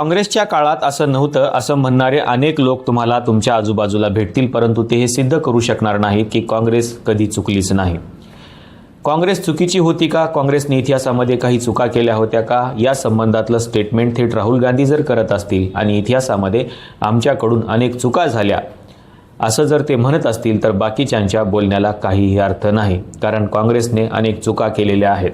काँग्रेसच्या काळात असं नव्हतं असं म्हणणारे अनेक लोक तुम्हाला तुमच्या आजूबाजूला भेटतील परंतु ते हे सिद्ध करू शकणार नाहीत की काँग्रेस कधी चुकलीच नाही. काँग्रेस चुकीची होती का? काँग्रेसने इतिहासामध्ये काही चुका केल्या होत्या का? या संबंधातलं स्टेटमेंट थेट राहुल गांधी जर करत असतील आणि इतिहासामध्ये आमच्याकडून अनेक चुका झाल्या असं जर ते म्हणत असतील तर बाकीच्यांच्या बोलण्याला काहीही अर्थ नाही कारण काँग्रेसने अनेक चुका केलेल्या आहेत.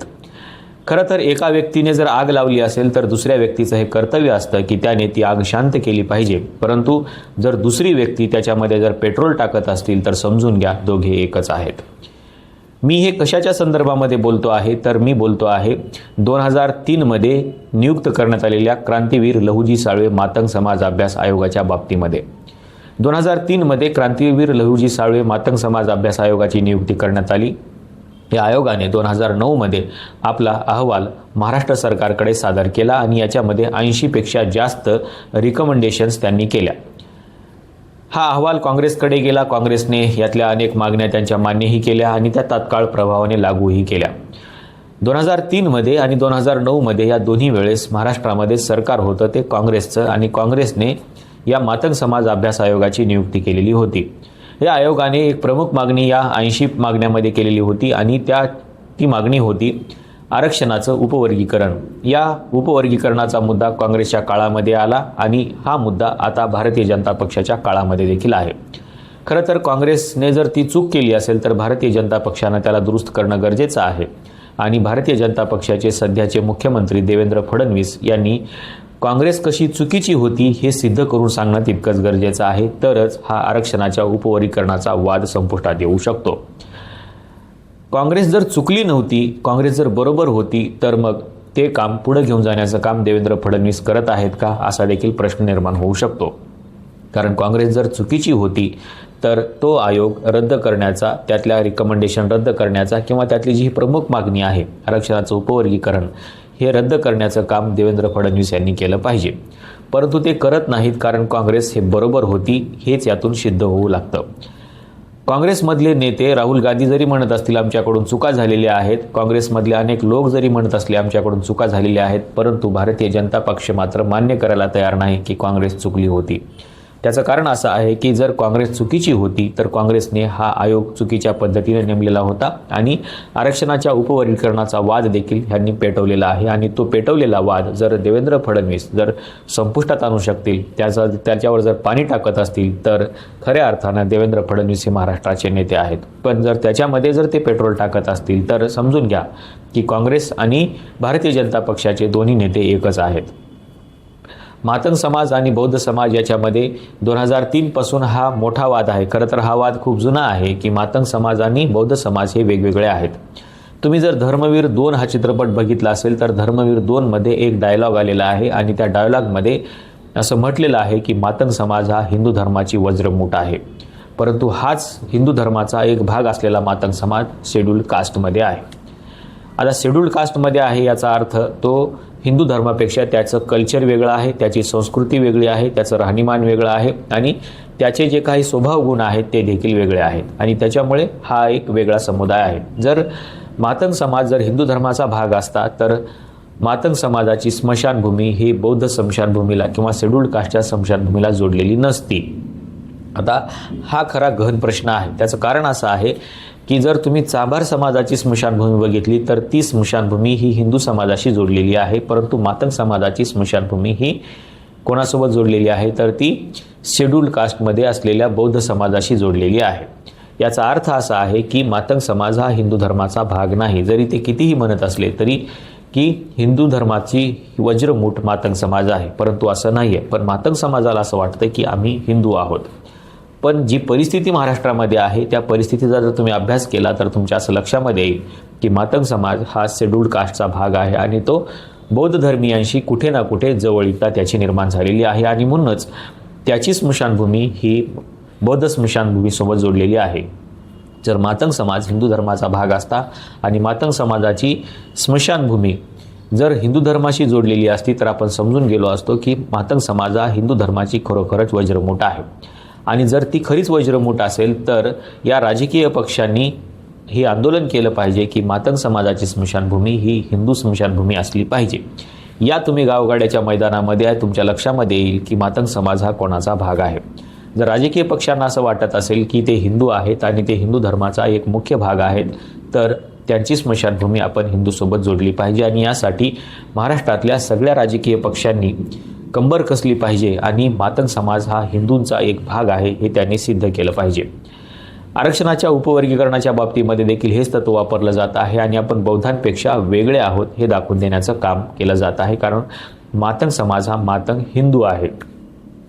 खरं तर एका व्यक्तीने जर आग लावली असेल तर दुसऱ्या व्यक्तीचं हे कर्तव्य असतं की त्याने ती आग शांत केली पाहिजे. परंतु जर दुसरी व्यक्ती त्याच्यामध्ये जर पेट्रोल टाकत असतील तर समजून घ्या दोघे एकच आहेत. मी हे कशाच्या संदर्भामध्ये बोलतो आहे? तर मी बोलतो आहे दोन हजार तीनमध्ये नियुक्त करण्यात आलेल्या क्रांतीवीर लहुजी साळवे मातंग समाज अभ्यास आयोगाच्या बाबतीमध्ये. दोन हजार तीनमध्ये क्रांतीवीर लहुजी साळवे मातंग समाज अभ्यास आयोगाची नियुक्ती करण्यात आली. या आयोगाने दोन हजार नऊमध्ये आपला अहवाल महाराष्ट्र सरकारकडे सादर केला आणि याच्यामध्ये ऐंशीपेक्षा जास्त रिकमेंडेशन्स त्यांनी केल्या. हा अहवाल काँग्रेसकडे गेला. काँग्रेसने यातल्या अनेक मागण्या त्यांच्या मान्यही केल्या आणि त्या तात्काळ प्रभावाने लागूही केल्या. दोन हजार तीनमध्ये आणि दोन हजार नऊमध्ये या दोन्ही वेळेस महाराष्ट्रामध्ये सरकार होतं ते काँग्रेसचं आणि काँग्रेसने या मातंग समाज अभ्यास आयोगाची नियुक्ती केलेली होती. या आयोगाने एक प्रमुख मागणी या ऐंशी मागण्यामध्ये केलेली होती आणि त्या ती मागणी होती आरक्षणाचं उपवर्गीकरण. या उपवर्गीकरणाचा मुद्दा काँग्रेसच्या काळामध्ये आला आणि हा मुद्दा आता भारतीय जनता पक्षाच्या काळामध्ये देखील आहे. खरं तर काँग्रेसने जर ती चूक केली असेल तर भारतीय जनता पक्षानं त्याला दुरुस्त करणं गरजेचं आहे. आणि भारतीय जनता पक्षाचे सध्याचे मुख्यमंत्री देवेंद्र फडणवीस यांनी काँग्रेस कशी चुकीची होती हे सिद्ध करून सांगणं तितकंच गरजेचं आहे. तरच हा आरक्षणाच्या उपवर्गीकरणाचा वाद संपुष्टात येऊ शकतो. काँग्रेस जर चुकली नव्हती काँग्रेस जर बरोबर होती तर मग ते काम पुढे घेऊन जाण्याचं काम देवेंद्र फडणवीस करत आहेत का असा देखील प्रश्न निर्माण होऊ शकतो. कारण काँग्रेस जर चुकीची होती तर तो आयोग रद्द करण्याचा त्यातल्या रिकमेंडेशन रद्द करण्याचा किंवा त्यातली जी प्रमुख मागणी आहे आरक्षणाचं उपवर्गीकरण हे रद्द करण्याचं काम देवेंद्र फडणवीस यांनी केलं पाहिजे. परंतु ते करत नाहीत कारण काँग्रेस हे बरोबर होती हेच यातून सिद्ध होऊ लागतं. काँग्रेसमधले नेते राहुल गांधी जरी म्हणत असतील आमच्याकडून चुका झालेल्या आहेत काँग्रेसमधले अनेक लोक जरी म्हणत असले आमच्याकडून चुका झालेल्या आहेत परंतु भारतीय जनता पक्ष मात्र मान्य करायला तयार नाही की काँग्रेस चुकली होती. त्याचं कारण असं आहे की जर काँग्रेस चुकीची होती तर काँग्रेसने हा आयोग चुकीच्या पद्धतीने नेमलेला होता आणि आरक्षणाच्या उपवर्गीकरणाचा वाद देखील ह्यांनी पेटवलेला आहे. आणि तो पेटवलेला वाद जर देवेंद्र फडणवीस जर संपुष्टात आणू शकतील त्याचा त्याच्यावर जर पाणी टाकत असतील तर खऱ्या अर्थानं देवेंद्र फडणवीस हे महाराष्ट्राचे नेते आहेत. पण जर त्याच्यामध्ये जर ते पेट्रोल टाकत असतील तर समजून घ्या की काँग्रेस आणि भारतीय जनता पक्षाचे दोन्ही नेते एकच आहेत. मातंग समाज आणि बौद्ध समाज याच्यामध्ये दोन हजार तीनपासून हा मोठा वाद आहे. खरं तर हा वाद खूप जुना आहे की मातंग समाज आणि बौद्ध समाज हे वेगवेगळे आहेत. तुम्ही जर धर्मवीर दोन हा चित्रपट बघितला असेल तर धर्मवीर दोनमध्ये एक डायलॉग आलेला आहे आणि त्या डायलॉगमध्ये असं म्हटलेलं आहे की मातंग समाज हा हिंदू धर्माची वज्रमूठ आहे. परंतु हाच हिंदू धर्माचा एक भाग असलेला मातंग समाज शेड्यूल कास्टमध्ये आहे. आता शेड्यूल्ड कास्टमध्ये आहे याचा अर्थ तो हिंदू धर्मापेक्षा त्याचं कल्चर वेगळं आहे त्याची संस्कृती वेगळी आहे त्याचं राहणीमान वेगळं आहे आणि त्याचे जे काही स्वभाव गुण आहेत ते देखील वेगळे आहेत. आणि त्याच्यामुळे हा एक वेगळा समुदाय आहे. जर मातंग समाज जर हिंदू धर्माचा भाग असता तर मातंग समाजाची स्मशानभूमी ही बौद्ध स्मशानभूमीला किंवा शेड्यूल्ड कास्टच्या स्मशानभूमीला जोडलेली नसती. आता हा खरा गहन प्रश्न आहे. त्याचं कारण असं आहे की जर तुम्ही चाभार समाजाची स्मशानभूमी बघितली तर ती स्मशानभूमी ही हिंदू समाजाशी जोडलेली आहे परंतु मातंग समाजाची स्मशानभूमी ही कोणासोबत जोडलेली आहे तर ती शेड्यूल्ड कास्टमध्ये असलेल्या बौद्ध समाजाशी जोडलेली आहे. याचा अर्थ असा आहे की मातंग समाज हा हिंदू धर्माचा भाग नाही. जरी ते कितीही म्हणत असले तरी की हिंदू धर्माची वज्रमूठ मातंग समाज आहे परंतु असं नाही आहे पण मातंग समाजाला असं वाटतं की आम्ही हिंदू आहोत. पण जी परिस्थिती महाराष्ट्रामध्ये आहे त्या परिस्थितीचा जर तुम्ही अभ्यास केला तर तुमच्या असं लक्षामध्ये येईल की मातंग समाज हा शेड्यूल्ड कास्टचा भाग आहे आणि तो बौद्ध धर्मियांशी कुठे ना कुठे जवळीकता त्याची निर्माण झालेली आहे आणि म्हणूनच त्याची स्मशानभूमी ही बौद्ध स्मशानभूमीसोबत जोडलेली आहे. जर मातंग समाज हिंदू धर्माचा भाग असता आणि मातंग समाजाची स्मशानभूमी जर हिंदू धर्माशी जोडलेली असती तर आपण समजून गेलो असतो की मातंग समाज हा हिंदू धर्माची खरोखरच वज्रमूठ आहे. आणि जर ती खरीच वज्रमूठ असेल तर या राजकीय पक्षांनी हे आंदोलन केलं पाहिजे की मातंग समाजाची स्मशानभूमी ही हिंदू स्मशानभूमी असली पाहिजे. या तुम्ही गावगाड्याच्या मैदानामध्ये तुमच्या लक्षामध्ये येईल की मातंग समाज हा कोणाचा भाग आहे. जर राजकीय पक्षांना असं वाटत असेल की ते हिंदू आहेत आणि ते हिंदू धर्माचा एक मुख्य भाग आहेत तर त्यांची स्मशानभूमी आपण हिंदूसोबत जोडली पाहिजे. आणि यासाठी महाराष्ट्रातल्या सगळ्या राजकीय पक्षांनी कंबर कसली पाहिजे आणि मातंग समाज हा हिंदूंचा एक भाग आहे हे त्यांनी सिद्ध केलं पाहिजे. आरक्षणाच्या उपवर्गीकरणाच्या बाबतीमध्ये देखील हेच तत्व वापरलं जात आहे आणि आपण बौद्धांपेक्षा वेगळे आहोत हे दाखवून देण्याचं काम केलं जात आहे कारण मातंग समाज हा मातंग हिंदू आहे.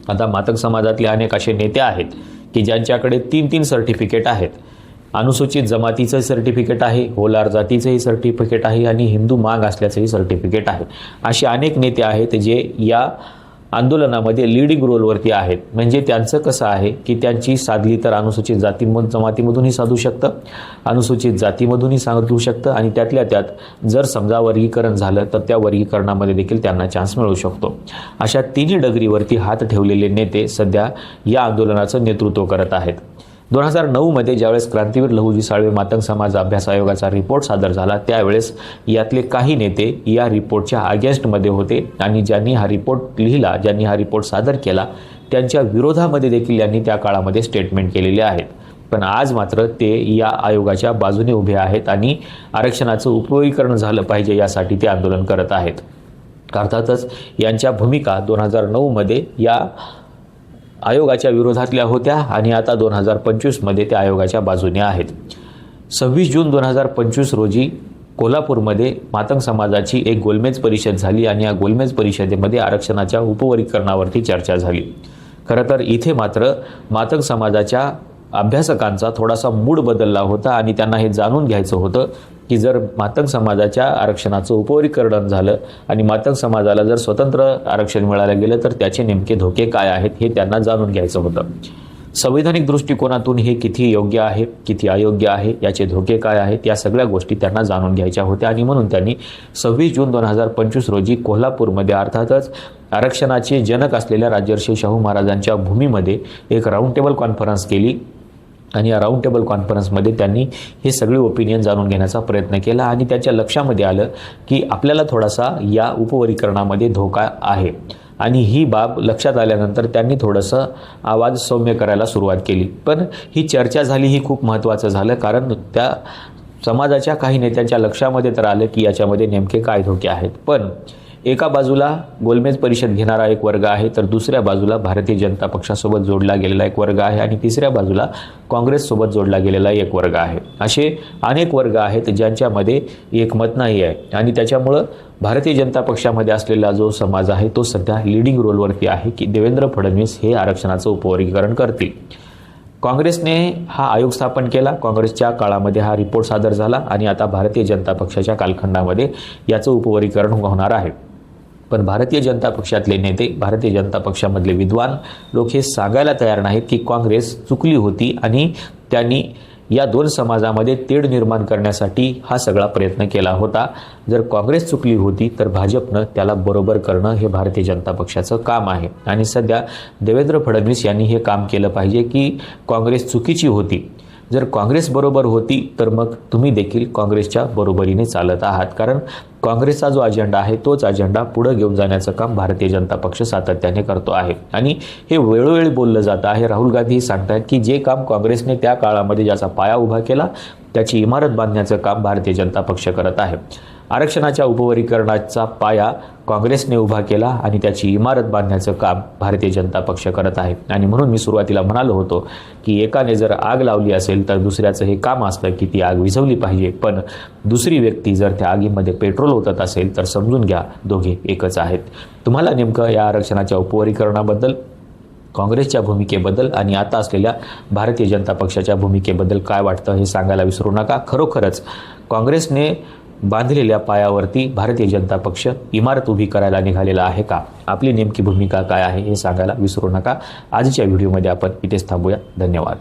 आता मातंग समाजातले अनेक असे नेते आहेत की ज्यांच्याकडे तीन तीन सर्टिफिकेट आहेत. अनुसूचित जमातीचं सर्टिफिकेट आहे होलार जातीचंही सर्टिफिकेट आहे आणि हिंदू माग असल्याचंही सर्टिफिकेट आहे. असे अनेक नेते आहेत जे या आंदोलनामध्ये लिडिंग रोलवरती आहेत. म्हणजे त्यांचं कसं आहे की त्यांची साधली तर अनुसूचित जाती जमातीमधूनही साधू शकतं अनुसूचित जातीमधूनही सांगू शकतं आणि त्यातल्या त्यात जर समजा वर्गीकरण झालं तर त्या वर्गीकरणामध्ये देखील त्यांना चान्स मिळू शकतो. अशा तिन्ही डगरीवरती हात ठेवलेले नेते सध्या या आंदोलनाचं नेतृत्व करत आहेत. दोन हजार नऊमध्ये ज्यावेळेस क्रांतीवीर लहुजी साळवे मातंग समाज अभ्यास आयोगाचा रिपोर्ट सादर झाला त्यावेळेस यातले काही नेते या रिपोर्टच्या अगेन्स्टमध्ये होते आणि ज्यांनी हा रिपोर्ट लिहिला ज्यांनी हा रिपोर्ट सादर केला त्यांच्या विरोधामध्ये देखील यांनी त्या काळामध्ये स्टेटमेंट केलेले आहेत. पण आज मात्र ते या आयोगाच्या बाजूने उभे आहेत आणि आरक्षणाचं उपयोगीकरण झालं पाहिजे यासाठी ते आंदोलन करत आहेत. अर्थातच यांच्या भूमिका दोन हजार नऊमध्ये या आयोगाच्या विरोधातल्या होत्या आणि आता दोन हजार पंचवीसमध्ये त्या आयोगाच्या बाजूने आहेत. सव्वीस जून दोन हजार पंचवीस रोजी कोल्हापूरमध्ये मातंग समाजाची एक गोलमेज परिषद झाली आणि या गोलमेज परिषदेमध्ये आरक्षणाच्या उपवर्गीकरणावरती चर्चा झाली. खरं तर इथे मात्र मातंग समाजाच्या अभ्यासकांचा थोडासा मूड बदलला होता आणि त्यांना हे जाणून घ्यायचं होतं की जर मातंग समाजाच्या आरक्षणाचं उपवरीकरण झालं आणि मातंग समाजाला जर स्वतंत्र आरक्षण मिळालं गेलं तर त्याचे नेमके धोके काय आहेत हे त्यांना जाणून घ्यायचं होतं. संवैधानिक दृष्टिकोनातून हे किती योग्य आहे किती अयोग्य आहे याचे धोके काय आहेत या सगळ्या गोष्टी त्यांना जाणून घ्यायच्या होत्या आणि म्हणून त्यांनी सव्वीस जून दोन हजार पंचवीस रोजी कोल्हापूरमध्ये अर्थातच आरक्षणाचे जनक असलेल्या राजर्षी शाहू महाराजांच्या भूमीमध्ये एक राऊंड टेबल कॉन्फरन्स केली. आणि या राऊंड टेबल कॉन्फरन्समध्ये त्यांनी हे सगळे ओपिनियन जाणून घेण्याचा प्रयत्न केला आणि त्याच्या लक्षामध्ये आलं की आपल्याला थोडासा या उपवर्गीकरणामध्ये धोका आहे. आणि ही बाब लक्षात आल्यानंतर त्यांनी थोडंसं आवाज सौम्य करायला सुरुवात केली. पण ही चर्चा झाली ही खूप महत्त्वाचं झालं कारण त्या समाजाच्या काही नेत्यांच्या लक्षामध्ये तर आलं की याच्यामध्ये नेमके काय धोके आहेत. पण एका बाजूला गोलमेज परिषद घेणारा एक वर्ग आहे तर दुसऱ्या बाजूला भारतीय जनता पक्षासोबत जोडला गेलेला एक वर्ग आहे आणि तिसऱ्या बाजूला काँग्रेससोबत जोडला गेलेला एक वर्ग आहे. असे अनेक वर्ग आहेत ज्यांच्यामध्ये एकमत नाही आहे आणि त्याच्यामुळं भारतीय जनता पक्षामध्ये असलेला जो समाज आहे तो सध्या लिडिंग रोलवरती आहे की देवेंद्र फडणवीस हे आरक्षणाचं उपवर्गीकरण करतील. काँग्रेसने हा आयोग स्थापन केला. काँग्रेसच्या काळामध्ये हा रिपोर्ट सादर झाला आणि आता भारतीय जनता पक्षाच्या कालखंडामध्ये याचं उपवर्गीकरण होणार आहे. पण भारतीय जनता पक्षातले नेते भारतीय जनता पक्षामधले विद्वान लोक हे सांगायला तयार नाहीत की काँग्रेस चुकली होती आणि त्यांनी या दोन समाजामध्ये तेढ निर्माण करण्यासाठी हा सगळा प्रयत्न केला होता. जर काँग्रेस चुकली होती तर भाजपनं त्याला बरोबर करणं हे भारतीय जनता पक्षाचं काम आहे. आणि सध्या देवेंद्र फडणवीस यांनी हे काम केलं पाहिजे की काँग्रेस चुकीची होती. जर काँग्रेस बरोबर होती तर मग तुम्ही देखील काँग्रेसच्या बरोबरीने चालत आहात. कारण काँग्रेसचा जो अजेंडा आहे तोच अजेंडा पुढे घेऊन जाण्याचं काम भारतीय जनता पक्ष सातत्याने करतो आहे. आणि हे वेळोवेळी बोललं जातं आहे. राहुल गांधी सांगतात की जे काम काँग्रेसने त्या काळामध्ये ज्याचा पाया उभा केला त्याची इमारत बांधण्याचं काम भारतीय जनता पक्ष करत आहे. आरक्षणाच्या उपवर्गीकरणाचा पाया काँग्रेसने उभा केला आणि त्याची इमारत बांधण्याचं काम भारतीय जनता पक्ष करत आहे. आणि म्हणून मी सुरुवातीला म्हणालो होतो की एकाने जर आग लावली असेल तर दुसऱ्याचं हे काम असतं की ती आग विझवली पाहिजे. पण दुसरी व्यक्ती जर त्या आगीमध्ये पेट्रोल ओतत असेल तर समजून घ्या दोघे एकच आहेत. तुम्हाला नेमकं या आरक्षणाच्या उपवर्गीकरणाबद्दल काँग्रेसच्या भूमिकेबद्दल आणि आता असलेल्या भारतीय जनता पक्षाच्या भूमिकेबद्दल काय वाटतं हे सांगायला विसरू नका. खरोखरच काँग्रेसने बांधलेल्या पायावरती भारतीय जनता पक्ष इमारत उभी करायला निघालेला आहे का? आपली नेमकी भूमिका काय आहे हे सांगायला विसरू नका. आजच्या व्हिडिओमध्ये आपण इथेच थांबूया. धन्यवाद.